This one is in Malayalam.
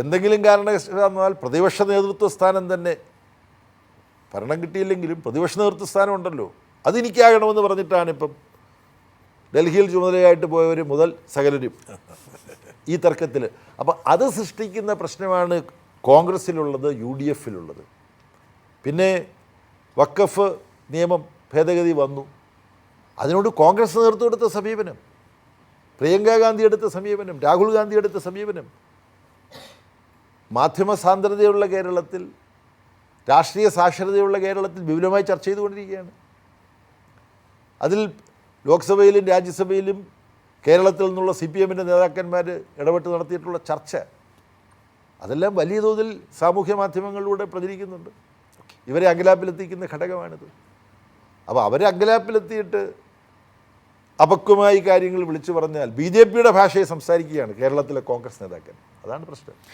എന്തെങ്കിലും കാരണവശാൽ പ്രതിപക്ഷ നേതൃത്വ സ്ഥാനം തന്നെ. ഭരണം കിട്ടിയില്ലെങ്കിലും പ്രതിപക്ഷ നേതൃത്വ സ്ഥാനം ഉണ്ടല്ലോ. അതെനിക്കാകണമെന്ന് പറഞ്ഞിട്ടാണ് ഇപ്പം ഡൽഹിയിൽ ചുമതലയായിട്ട് പോയവർ മുതൽ സകലരും ഈ തർക്കത്തിൽ. അപ്പം അത് സൃഷ്ടിക്കുന്ന പ്രശ്നമാണ് കോൺഗ്രസ്സിലുള്ളത് യു ഡി എഫിലുള്ളത് പിന്നെ വക്കഫ് നിയമം ഭേദഗതി വന്നു. അതിനോട് കോൺഗ്രസ് നേതൃത്വം എടുത്ത സമീപനം. പ്രിയങ്ക ഗാന്ധി എടുത്ത സമീപനം രാഹുൽ ഗാന്ധി എടുത്ത സമീപനം. മാധ്യമ സാന്ദ്രതയുള്ള കേരളത്തിൽ രാഷ്ട്രീയ സാക്ഷരതയുള്ള കേരളത്തിൽ വിപുലമായി ചർച്ച ചെയ്തുകൊണ്ടിരിക്കുകയാണ്. അതിൽ ലോക്സഭയിലും രാജ്യസഭയിലും കേരളത്തിൽ നിന്നുള്ള സി പി എമ്മിന്റെ നേതാക്കന്മാർ ഇടപെട്ട് നടത്തിയിട്ടുള്ള ചർച്ച അതെല്ലാം വലിയ തോതിൽ സാമൂഹ്യ മാധ്യമങ്ങളിലൂടെ പ്രചരിക്കുന്നുണ്ട്. ഇവരെ അങ്കലാപ്പിലെത്തിക്കുന്ന ഘടകമാണിത്. അപ്പോൾ അവരെ അങ്കലാപ്പിലെത്തിയിട്ട് അപക്വമായി കാര്യങ്ങൾ വിളിച്ചു പറഞ്ഞാൽ ബി ജെ പിയുടെ ഭാഷയെ സംസാരിക്കുകയാണ് കേരളത്തിലെ കോൺഗ്രസ് നേതാക്കൾ അതാണ് പ്രശ്നം.